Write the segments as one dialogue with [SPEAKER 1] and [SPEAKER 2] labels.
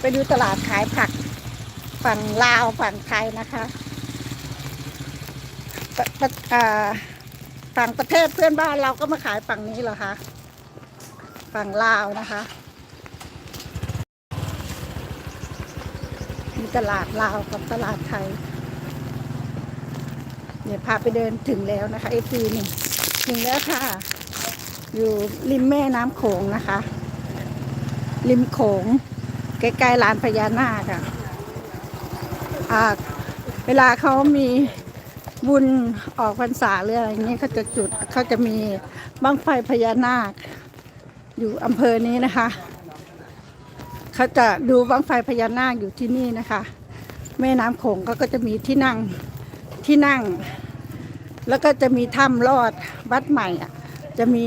[SPEAKER 1] ไปดูตลาดขายผัก ฝั่งลาวฝั่งไทยนะคะฝั่งประเทศเพื่อนบ้านเราก็มาขายฝั่งนี้เหรอคะ ฝั่งลาวนะคะ มีตลาดลาวกับตลาดไทยเนี่ยพาไปเดินถึงแล้วนะคะเอซีนี่ถึงแล้วค่ะ อยู่ริมแม่น้ำโขงนะคะ ริมโขง ใกล้ๆลานพญานาคอะอ่าเวลาเขามีบุญออกพรรษาหรืออะไรเงี้ยเขาจะจุดเขาจะมีบั้งไฟพญานาค อยู่อำเภอนี้นะคะเขาจะดูบั้งไฟพญานาคอยู่ที่นี่นะคะ แม่น้ำโขงเขาก็จะมีที่นั่งที่นั่ง แล้วก็จะมีถ้ำลอดวัดใหม่อะจะมี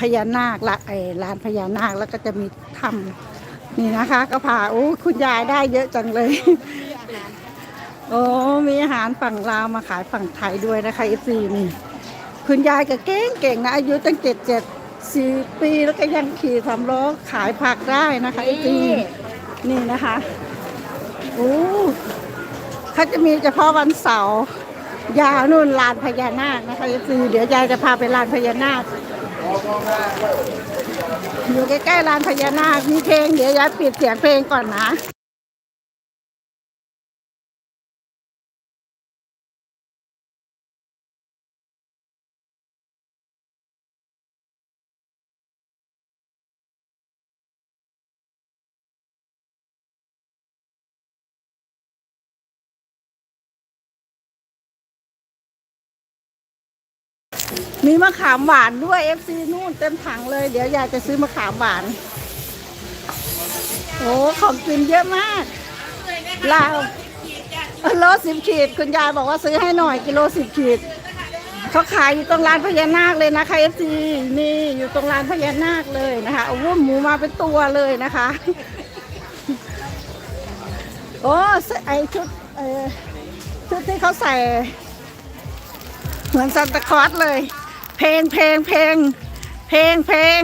[SPEAKER 1] พญานาคละไอ้ลานพญานาคแล้วก็จะมีถ้ำ นี่นะคะก็พาโอ้คุณยายได้เยอะจังเลย โอ้มีอาหารฝั่งลาวมาขายฝั่งไทยด้วยนะคะอีซีนี่คุณยายก็เก่งเก่งนะ อายุตั้งเจ็ดเจ็ดสี่ปีแล้วก็ยังขี่สำล้อขายผักได้นะคะอีซีนี่นะคะโอ้เขาจะมีเฉพาะวันเสาร์ยาวนู่นลานพญานาคนะคะอีซีเดี๋ยวยายจะพาไปลานพญานาค อยู่ใกล้ๆลานพญานาคมีเพลงเดี๋ยวยายปิดเสียงเพลงก่อนนะ มีมะขามหวานด้วย FC นู่นเต็มถังเลย เดี๋ยวยายจะซื้อมะขามหวาน โอ้ของกินเยอะมากลาวโลสิบขีด คุณยายบอกว่าซื้อให้หน่อยกิโลสิบขีดเขาขายอยู่ตรงร้านพญานาคเลยนะคะ FC นี่อยู่ตรงร้านพญานาคเลยนะคะเอาวุ้นหมูมาเป็นตัวเลยนะคะ โอ้ไอชุดเออชุดที่เขาใส่ เหมือนซันตาคลอสเลย เพลงเพลงเพลงเพลงเพลง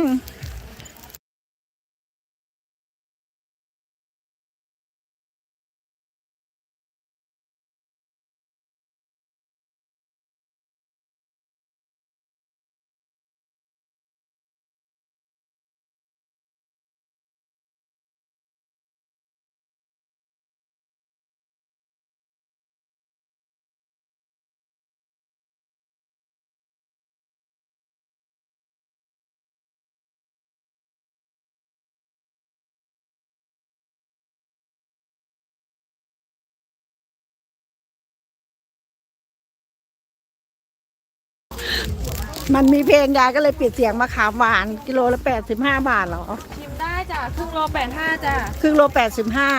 [SPEAKER 1] มันมีเพลงยายก็เลยปิดเสียงมาขามหวาน กิโลละแปดสิบห้าบาทเหรอ
[SPEAKER 2] ชิมได้จ้ะครึ่งโลแปดห้าจ้ะ
[SPEAKER 1] ครึ่งโลแปดสิบห้า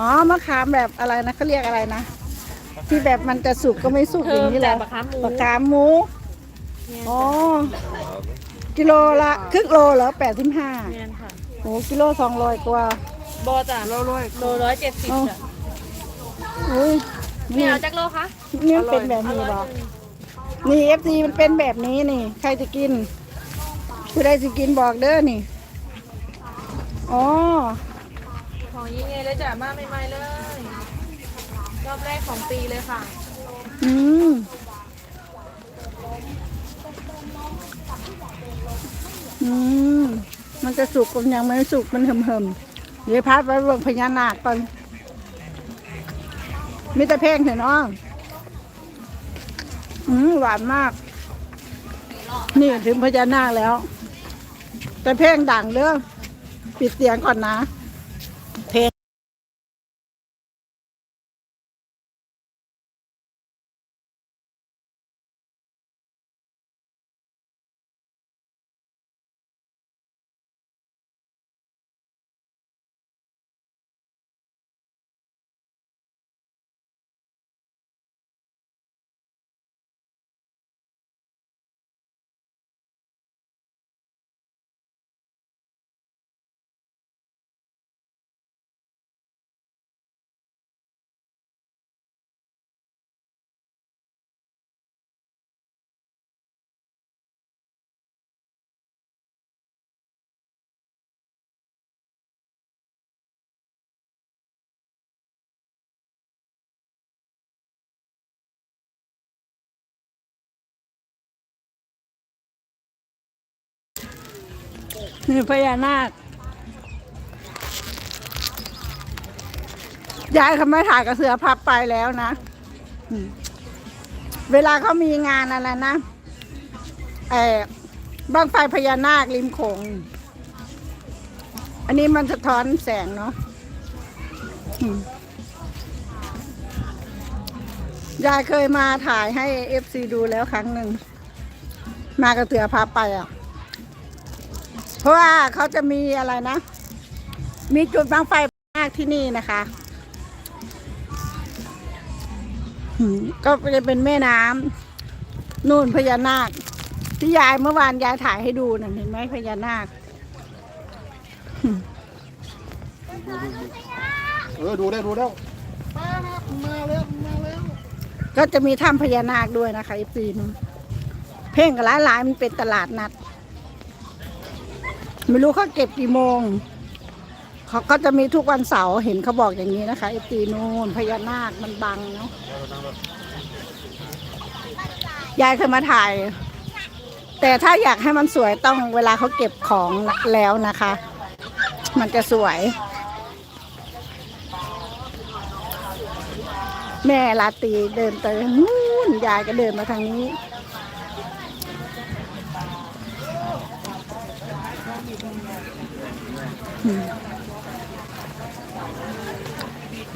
[SPEAKER 1] อ๋อมะขามแบบอะไรนะเขาเรียกอะไรนะ ที่แบบมันจะสุกก็ไม่สุกอย่างนี้แหละ
[SPEAKER 2] ปลาคาหมู
[SPEAKER 1] ปลาคามหมูอ๋อกิโลละครึ่งโลเหรอแปดสิบห้า
[SPEAKER 2] เนียนค่ะ
[SPEAKER 1] โอ้กิโลสองร้อยกว่า
[SPEAKER 2] โบจ้ะโลร้อยโลร้อยเจ็ดสิบจ้ะ
[SPEAKER 1] อุ้ย
[SPEAKER 2] ไม่
[SPEAKER 1] นี่
[SPEAKER 2] เอาจักโลคะ
[SPEAKER 1] นี่มันเป็นแบบนี้เหรอนี่ เอฟซีมันเป็นแบบนี้นี่ ใครจะกิน ผู้ใดจะกินบอกเด้อนี่ อ๋อ
[SPEAKER 2] ของยิงไงเลยจ้ะมาใหม่ๆเลย รอบแรกของปีเลยค่ะ
[SPEAKER 1] อืมอืมมันจะสุกมันยังไม่สุกมันเหิมๆเดี๋ยวพัดไว้เบิ่งพญานาคก่อนมีแต่เพลงเห็นน้อง อืมหวานมาก นี่ถึงพญานาคแล้ว แต่เพลงดังเรื่องปิดเสียงก่อนนะ นี่พญานาคยายเขาไม่ถ่ายกับเสือพับไปแล้วนะ เวลาเขามีงานอะไรนะเออบ้างไฟพญานาคริมโขง อันนี้มันสะท้อนแสงเนาะยายเคยมาถ่ายให้เอฟซีดูแล้วครั้งหนึ่ง มากับเสือพับไปอะ ราะว่าเขาจะมีอะไรนะ มีจุดบ้างไฟพญานาคที่นี่นะคะอืมก็จะเป็นแม่น้ำนู่นพญานาค ที่ยายเมื่อวานยายถ่ายให้ดูน่ะเห็นไหมพญานาค
[SPEAKER 3] เออ ดูได้ดูแล้วมาแล้วมาแล้วมาแล้ว
[SPEAKER 1] ก็จะมีถ้ำพญานาคด้วยนะคะอีปีนงเพ่งกับร้านหลายๆมันเป็นตลาดนัด ไม่รู้เขาเก็บกี่โมง เขาก็จะมีทุกวันเสาร์เห็นเขาบอกอย่างนี้นะคะไอตีนูนพญานาคมันบังเนาะยายเคยมาถ่าย แต่ถ้าอยากให้มันสวยต้องเวลาเขาเก็บของแล้วนะคะ มันจะสวย แม่ลาตีเดินไปนู่นยายก็เดินมาทางนี้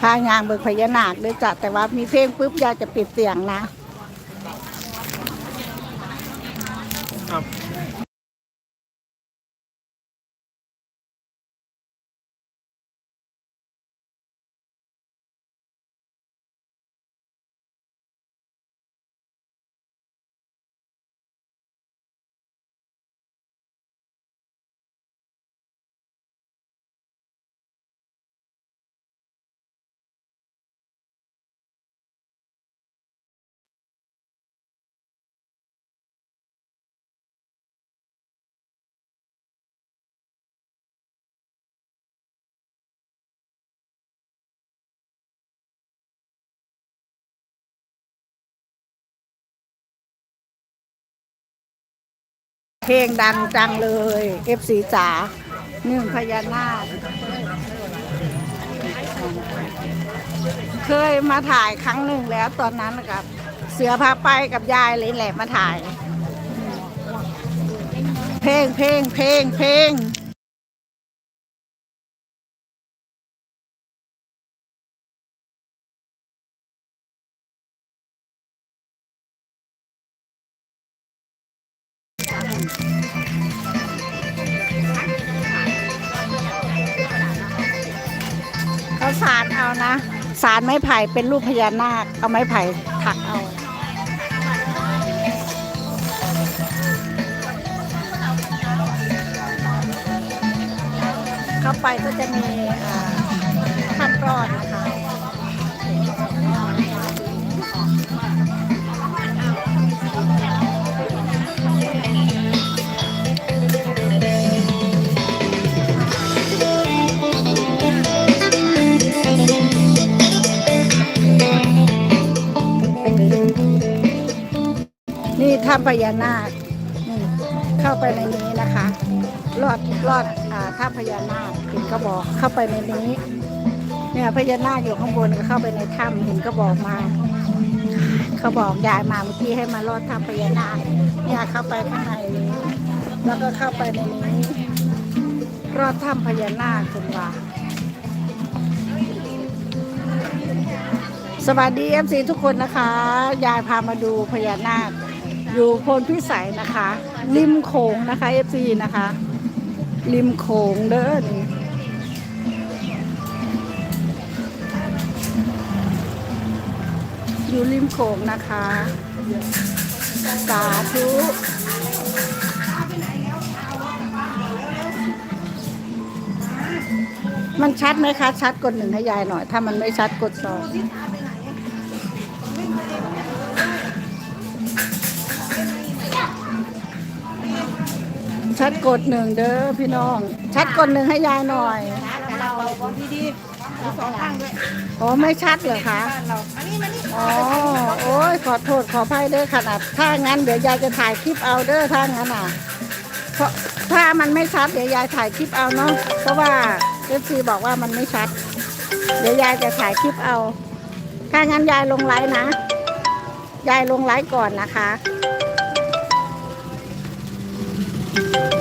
[SPEAKER 1] พายางเบิกพญานาคด้วยจ้ะแต่ว่ามีเพลงปุ๊บยายจะปิดเสียงนะ ลงดังจังเลยเอฟซีจ๋าหนึ่งพญานาคเคยมาถ่ายครั้งหนึ่งแล้วตอนนั้นกับ เสือพาไปกับยายเลยแหละมาถ่าย เพลงเพลงเพลงเพลง เอานะ สารไม้ไผ่เป็นรูปพญานาค เอาไม้ไผ่ถักเอาเข้าไปก็จะมีท่านรอดน ถ้ำพญานาคนี่เข้าไปในนี้นะคะลอดลอดอ่าถ้ำพญานาคเห็นก็บอกเข้าไปในนี้ เนี่ยพญานาคอยู่ข้างบนก็เข้าไปในถ้ำเห็นก็บอกมาเขาบอกยายมาเมื่อกี้ให้มาลอดถ้ำพญานาคเนี่ยเข้าไปข้างในนี้แล้วก็เข้าไปในนี้รอดถ้ำพญานาคคุณว่าสวัสดีเอฟซีทุกคนนะคะ ยายพามาดูพญานาค อยู่โพนพิสัยนะคะ ริมโขงนะคะเอฟซีนะคะ ริมโขงเด้อนี่อยู่ริมโขงนะคะ สาธุมันชัดไหมคะ ชัดกดหนึ่งให้ยายหน่อย ถ้ามันไม่ชัดกดสอง ชัดกดหนึ่งเด้อพี่น้อง ชัดกดหนึ่งให้ยายหน่อย
[SPEAKER 2] เราบอกดีสองข้างด้วย
[SPEAKER 1] อ๋อไม่ชัดเหรอคะ
[SPEAKER 2] บ้านเราอันนี้มานี่
[SPEAKER 1] อ๋อโอ้ยขอโทษขออภัยเด้อขนาดถ้างั้นเดี๋ยวยายจะถ่ายคลิปเอาเด้อถ้างั้นอะเพราะถ้ามันไม่ชัดเดี๋ยวยายถ่ายคลิปเอาเนาะเพราะว่าเอฟซีบอกว่ามันไม่ชัด เดี๋ยวยายจะถ่ายคลิปเอา ถ้างั้นยายลงไลฟ์นะ ยายลงไลฟ์ก่อนนะคะ Thank you.